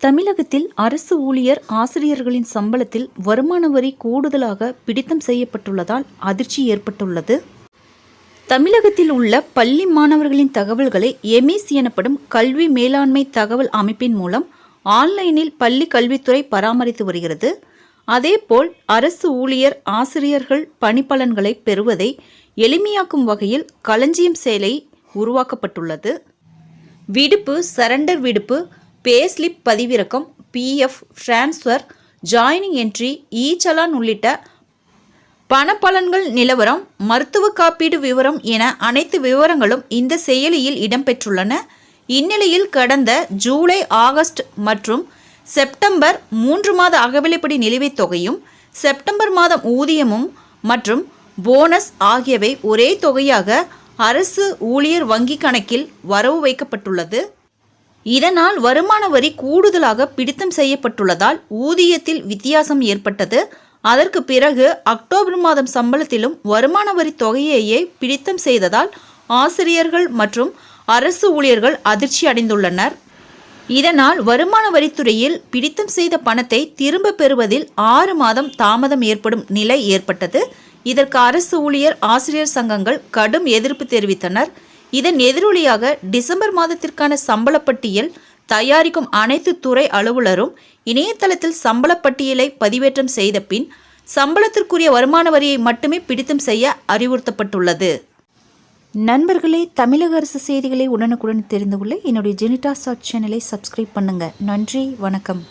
தமிழகத்தில் அரசு ஊழியர் ஆசிரியர்களின் சம்பளத்தில் வருமான வரி கூடுதலாக பிடித்தம் செய்யப்பட்டுள்ளதால் அதிர்ச்சி ஏற்பட்டுள்ளது. தமிழகத்தில் உள்ள பள்ளி மாணவர்களின் தகவல்களை எமிஸ் எனப்படும் கல்வி மேலாண்மை தகவல் அமைப்பின் மூலம் ஆன்லைனில் பள்ளி கல்வித்துறை பராமரித்து வருகிறது. அதேபோல் அரசு ஊழியர் ஆசிரியர்கள் பணிப்பலன்களை பெறுவதை எளிமையாக்கும் வகையில் களஞ்சியம் செயலை உருவாக்கப்பட்டுள்ளது. விடுப்பு சரண்டர் விடுப்பு பேஸ்லிப் பதிவிறக்கம் PF transfer joining entry e challan உள்ளிட்ட பணப்பலன்கள் நிலவரம் மருத்துவ காப்பீடு விவரம் என அனைத்து விவரங்களும் இந்த செயலியில் இடம்பெற்றுள்ளன. இந்நிலையில் கடந்த ஜூலை ஆகஸ்ட் மற்றும் செப்டம்பர் மூன்று மாத அகவிலைப்படி நிலுவைத் தொகையும் செப்டம்பர் மாதம் ஊதியமும் மற்றும் போனஸ் ஆகியவை ஒரே தொகையாக அரசு ஊழியர் வங்கி கணக்கில் வரவு வைக்கப்பட்டுள்ளது. இதனால் வருமான வரி கூடுதலாக பிடித்தம் செய்யப்பட்டுள்ளதால் ஊதியத்தில் வித்தியாசம் ஏற்பட்டது. அதற்கு பிறகு அக்டோபர் மாதம் சம்பளத்திலும் வருமான வரி தொகையையே பிடித்தம் செய்ததால் ஆசிரியர்கள் மற்றும் அரசு ஊழியர்கள் அதிர்ச்சி அடைந்துள்ளனர். இதனால் வருமான வரித்துறையில் பிடித்தம் செய்த பணத்தை திரும்ப பெறுவதில் ஆறு மாதம் தாமதம் ஏற்படும் நிலை ஏற்பட்டது. இதற்கு அரசு ஊழியர் ஆசிரியர் சங்கங்கள் கடும் எதிர்ப்பு தெரிவித்தனர். இதன் எதிரொலியாக டிசம்பர் மாதத்திற்கான சம்பள பட்டியல் தயாரிக்கும் அனைத்து துறை அலுவலரும் இணையதளத்தில் சம்பள பட்டியலை பதிவேற்றம் செய்த பின் சம்பளத்திற்குரிய வருமான வரியை மட்டுமே பிடித்தம் செய்ய அறிவுறுத்தப்பட்டுள்ளது. நண்பர்களே தமிழக அரசு செய்திகளை உடனுக்குடன் தெரிந்து கொள்ள என்னுடைய ஜெனிடா சாட் சேனலை சப்ஸ்கிரைப் பண்ணுங்கள் நன்றி வணக்கம்.